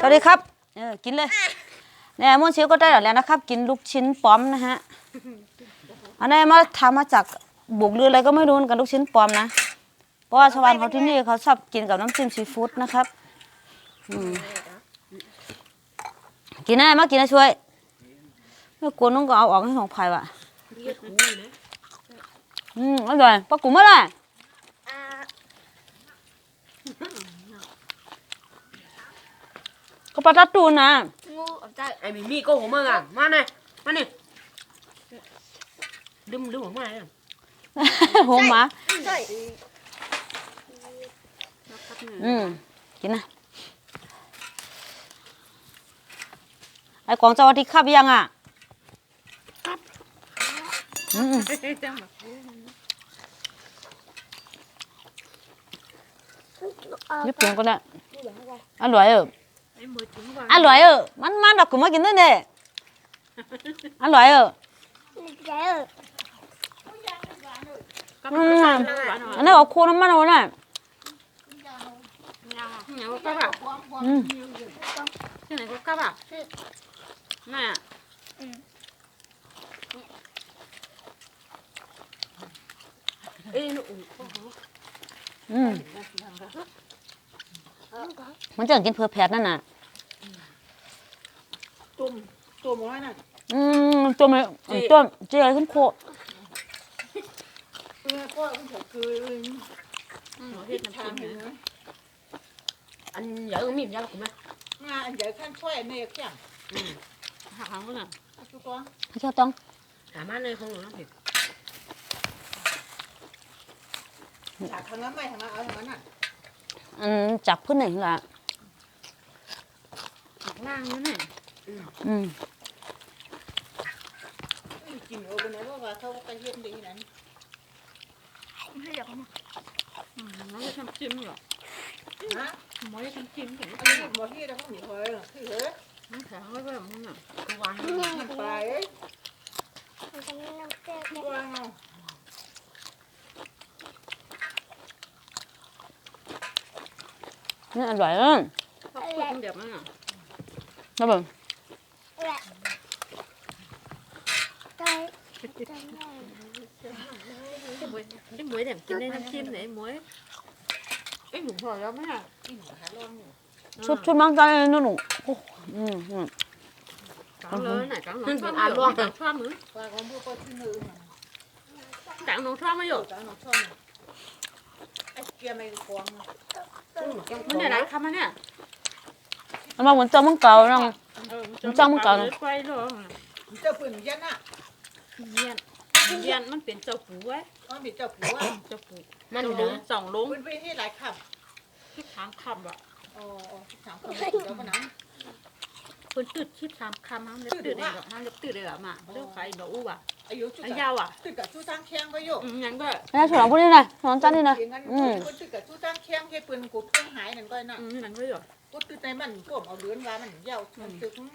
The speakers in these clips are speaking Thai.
สวัสดีครับ เออ กินเลยเนี่ยม้วนเชียวก็ได้แล้วนะครับ กินลูกชิ้นปลอมนะฮะ อันนี้มาทำมาจากบุกเรืออะไรก็ไม่รู้นกันลูกชิ้นปลอมนะ เพราะว่าชาวบ้านเขาที่นี่เขาชอบกินกับน้ำจิ้มซีฟู้ดนะครับกินได้มากินนะช่วยไม่กลัวน้องก็เอาออกให้ของไผ่ว่ะอืมอร่อยปลากุ้งเมื่อไหร่ ก็ปลาตัดตูนนะงูเอาใจไอ้มีมีโก็ของมึงอะมาหน่อยมาหน่อยดึมดึมออกมาเลยโหหมาใช่อืมกินนะไอ้กวางสวัสดีครับยังอะอืมญี่ปุ่นก็ได้อร่อยเออไอ้มือถึงว่าอร่อยเออมันมันเราคุณมากินด้วยเนี่ยอร่อยเออใจเออก็อืไม่มใช่แล้วหวานหน่อยอันนั้นเอาโคน้ำมันเอาเนี่ยเหนียวก็แบบอืมที่ไหนก็กลับอะน่ะเอ้ยหนูอืมมันจะกินเพอแพดนั่นน่ะ ตุ่มตุ่มว่าน่ะ อืมตัวมันตัวเจ๊ขึ้นโคเออก็คือเฮ็ดน้ำจิ้มอันใหญ่ก็มียาหรอกมั้ยงานเดี๋ยวท่านช่วยเนี่ยแข่งหักหางก็น่ะทุกตัวให้เจ้าต้องหามาเลยของหนูน้ำผิดจากทางนั้นไม่ทางนั้นเอาทางนั้นอะอืมจับพื้นหนึ่งละหักล่างนั่นน่ะ อืมกินโอ้เป็นไงเพราว่าเขาไปเยี่ยมดีนั้นไม่อยากมาน้องจะทำจิ้มเหรอฮะหมอจะทำจิ้มถึงอันนี้หมดที่แล้วเขาหนีเฮ้ยที่เฮ้ยน้ำแข็งไว้แบบมึงอะวางมันไปมันจะไม่น้ำเต้ตัวเงานี่อร่อยเออก็พูดเดี๋ยวมันอะแล้วแบบแหละใจมวยได้มวยเดี๋ยวกินได้น้ำจิ้มไหนเอ้ย หนูพอแล้วไหมอะอีหนูหาลองอยู่ชุดชุดมังกรนู่นหนูโอ้อืมอืมกังเลยไหนกังหนูชอบอ่านรวมกังชอบมือว่าของพวกคนที่หนึ่งกังหนูชอบไม่หยโอ้ดจ้าหนูชอบไอ้เกียร์ไม่กวางมันเนี่ยไหนคำมันเนี่ยมันมาเหมือนเจ้ามังเก่าน้องเออ จ้องมันก่อนนะไปเลยเจ้าปืนยันอะเยียนเยียนมันเป็นเจ้าปูไว้มันมีเจ้าผัวเจ้าปูมันเดินสองลุงเป็นไปที่หลายขับที่สามคำอะอ๋อสามขับแล้วก็น้คนตื่นคิดสามคำห้ามเล็บตื่นเองอะห้ามเล็บตื่นเลยอะมาเรื่องใครเดี๋ยวอู้อะำอายุจุดอันยาวอะตึกกับชู้ตั้งแข้งไปอยู่อืมงั้นก็นี่ฉลองพวกนี้นะฉลองจันนี่นะอย่างนั้นอืมคนตึกกับชู้ตั้งแข้งแค่ปืนกูเพิ่งหายนั่นก็น่ะอืมงั้นก็หยดกูตึกในมันพวกเอาเลือนว่ามันยาวมันตึกอืม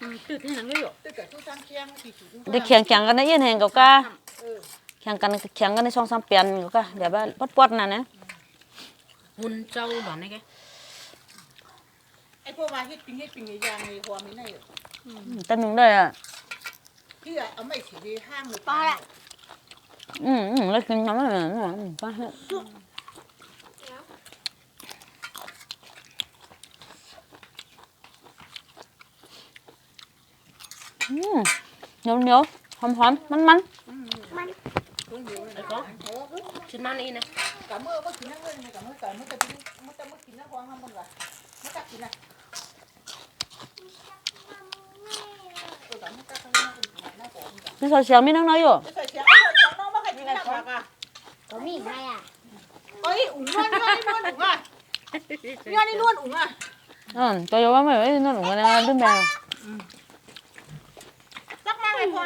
ตื่นที่นั้นก็หยดตึกกับชู้ตั้งแข้งที่ถูกได้แข่งแข่งกันในเย็นแห่งกับกาเออแข่งกันแข่งกันในช่องสามเปลี่ยนกับกาเดี๋ยวว่าปดปดๆน่ะนะหุ่นเจ้าหลอนไงแกไอ้พวกว่าเฮ็ดปิงเฮ็ดปิงยางในหัวมีในอืมแต่หนึ่งได้อะพี่อะเอาไม่สีดีห้างหรือปลาละอืมอืมแล้วกินน้ำมันอืมอืมไปเถอะอืม เหนียวเหนียวหอมหอมมันมันคนเดียวไอ้ก็ชิ้นมันนี่นะกะเมื่อก็กินนั่งเลยกะเมื่อกะเมื่อจะกินมื่อจะมื่อกินน้ำฟองมันก่อนมื่อจะกินนะเออกะมื่อจะกินน้ำฟองน้ำฟองก่อนนี่เขาเสียงมีน้องน้อยอยู่ไม่ใส่เสียงน้องน้องไม่เคยกินน้ำฟองอะก็มีไหมอะเอ้ยอุ่นนวลนวลนวลอุ่นอะนวลนี่นวลอุ่นอะอืมตัวโยว่าไม่ไหวนั่นหนูกันนะดื้อแมว รักมากเลยพ่อ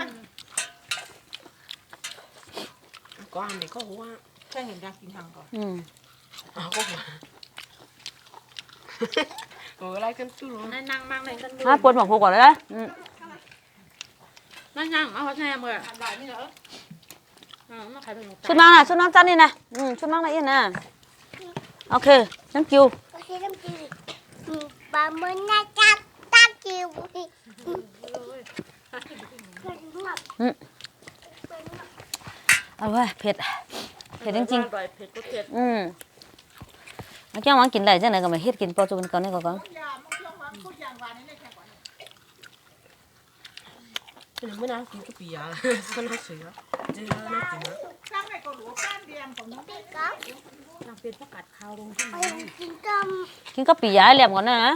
ก็อันนี้ก็หัวแค่เห็นการกินทางก่อนอืมอ้าวก็หัวโอ้อะไรกันตู้นั่งนั่งมั่งเลยกันฮะปวดหมอกหัวก่อนเลยนะอืมนั่งนั่งเอาเขาแซมเลยทำลายนี่เหรออ่ามาขายเป็นหมูชุดมังน่ะชุดมังจันนี่นะอืมชุดมังละเอียดน่ะโอเค thank you ก็ใช้น้ำจิ้มอปลาหมึกน่าจับตาจิ๋วอืม เอาไว้ยเผ็ด เผ็ดจริงอร่อยเผ็ดก็เผ็ดๆอืมมาแก้ววางกินได้จังไหนก็มาเฮ็ดกินเปอจูนก่อนนี่ก่อนยามันเครื่องมันพูดอย่างหวานนี่แค่ก่อนเป็นไม่น่ากินก็ปียามันน่าเสียจริงๆน่ากินนะสร้างให้ก็หลวก้านเดียงของน้องเด็กนางเป็นผักกาดขาวลงที่ไปนี่กินต้มกินก็ปียายแหลมก่อนนะนะ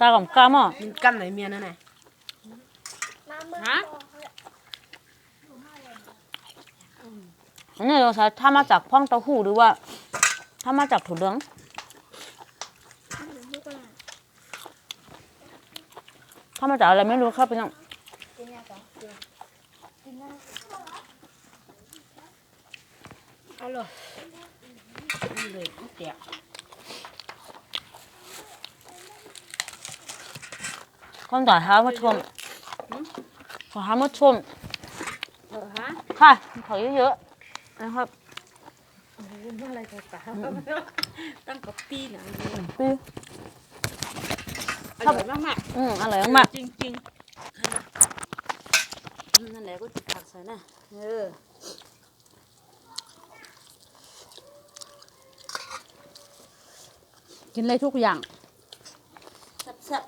กากับกาหม้อมันกั้นไหนเมียนั่นไงมาหมึกฮะ อันนี้เราใช้ถ้ามาจากพ่องเต้าหู้หรือว่า ถ้ามาจากถั่วเหลืองถ้ามาจากอะไรไม่รู้ครับพี่น้องเอาเลยนี่เลยมันแตกก็ต่อเท้ามาชมขอเท้ามาชมเออฮะค่ะขอเยอะๆ นะครับโอ้โหเมื่อไรจะตายตั้งกับปีนะปีอร่อยมากอืมอร่อยมากๆจริงอืมนั่นแหละก็ติดผักใส่นะเออกินเลยทุกอย่างแซ่บ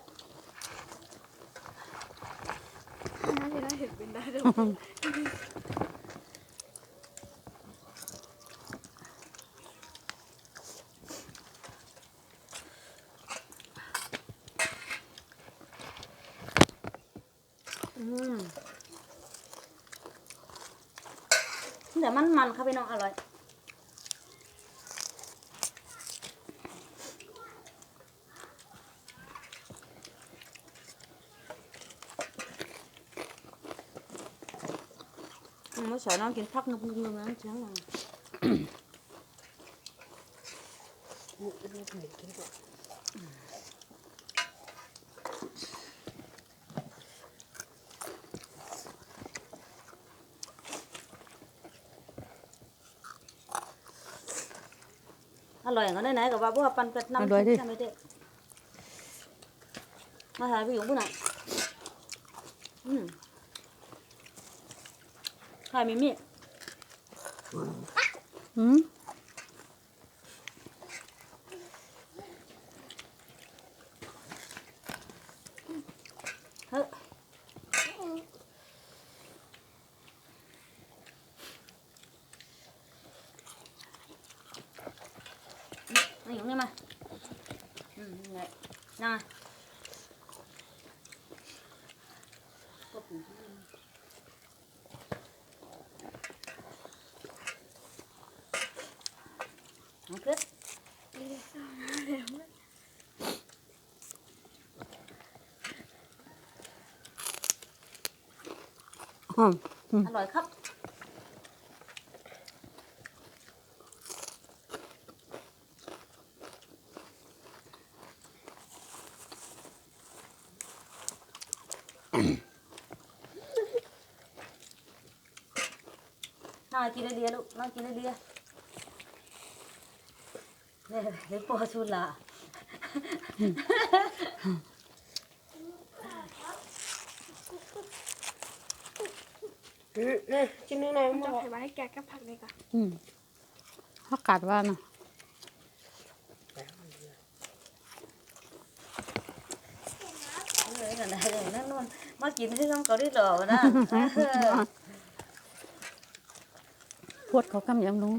น่าจะได้เห็นเป็นได้ด้วย ๆอืม แต่มันมันครับพี่น้องอร่อยเมื่อเช้าน้องกินพักนึงนึงนะเช้าหน่อยอร่ อยอย่างนั้นไหนๆกับว่าพวกปันกัดน้ำอร่อยดิ ใช่ไหมเด็กมาหาพี่หยงปุ่นอะอืมใครมีมีดอืม นี่หยงนี่มาอืมนี่นั่งอะโอเค อืม อร่อยครับ น่ากินเลยเดียลูกน่ากินเลยเดียเนี่ยเดี๋ยวปอชุดละนี่กินนึงนะจะใส่ไว้ให้แกกับผักเลยก่อนอืมผักกาดว่านะเลยนั่นเลยนั่นนู่น มากินที่ต้องเกาหลีหล่อนะพวดเขากำยำลุง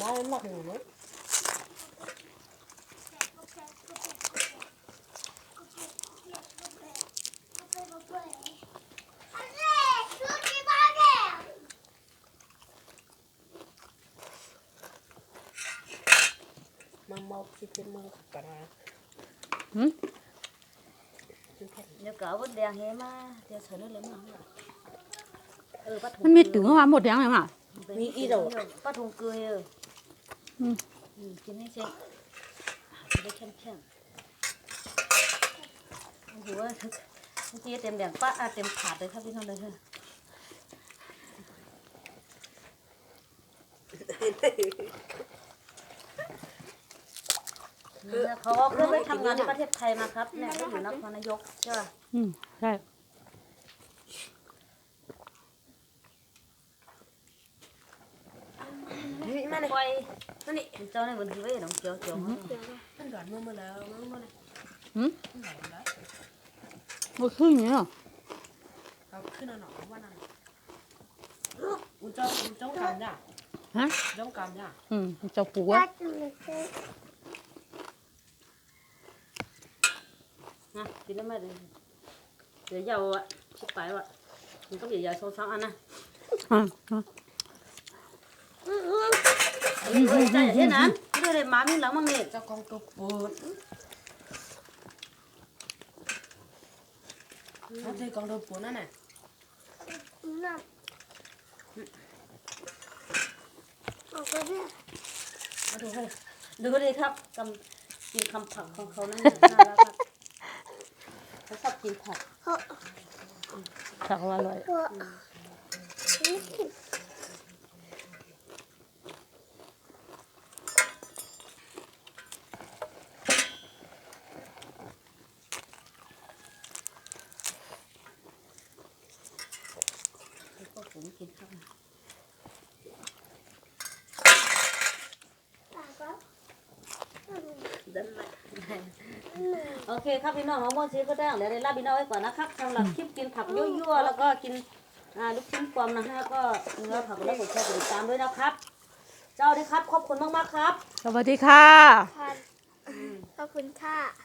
มาหมักหมูมังเมาคิดเป็นมังกระดา เดี๋ยวเก๋าบดแดงเฮมาเดี๋ยวเฉยนู่นเลยมั้งเออปลาถุงมันมีถึงว่าหมดยังไงอะมีอีโดปลาถุงเกลืออืมอืมกินให้เช็คจะได้เข้มเข้มโอ้โหเมื่อกี้เต็มแดงป้าอะเต็มถาดเลยครับพี่น้องเลยเถอะ เขาก็เพิ่งไปทำงานที่ประเทศไทยมาครับเนี่ยเขาอยู่นครนายกใช่ป่ะอืมใช่มาเลยไปมานี่เจ้าเนี่ยมันถือไว้น้องเจียวเจียวมามันหลอนมือมาแล้วมือมาเลยบ่ขึ้นเนี่ยเขาขึ้นเอาหน่อยว่านั่นอุ้เจ้าอุ้เจ้ากำเนี่ยฮะเจ้ากำเนี่ยอืมเจ้าปูป้าอะ จะไม่เคย นะกินได้ไหมเดี๋ยวยาวอะชิบไปว่ะมันก็เดี๋ยวยาวโซซังอันนะใจอย่าเท่นั้นไม่ได้มามีหลังมั่งเนี่ยเจ้ากองตัวปวดเขาเจอกองตัวปวดนั่นน่ะน่ะออกไปเนี่ยมาดูให้ดูดิครับกำกินคำผักของเขานั่นน่ารักครับ เขาชอบกินผักเพราะผักอร่อยเพราะ ก็ผมกินข้าว ป้าก็ เดินมา โอเคครับพี่น้องของโมชีก็ได้เดี๋ยวได้ลาพี่น้องไว้ก่อนนะครับสำหรับคลิปกินผักยั่วๆแล้วก็กินอ่าลูกชิ้นปลอมนะฮะก็เนื้อผักแล้วกดแชร์กดติดตามด้วยนะครับ เจ้าดีครับขอบคุณมากๆครับ สวัสดีค่ะพันขอบคุณค่ะ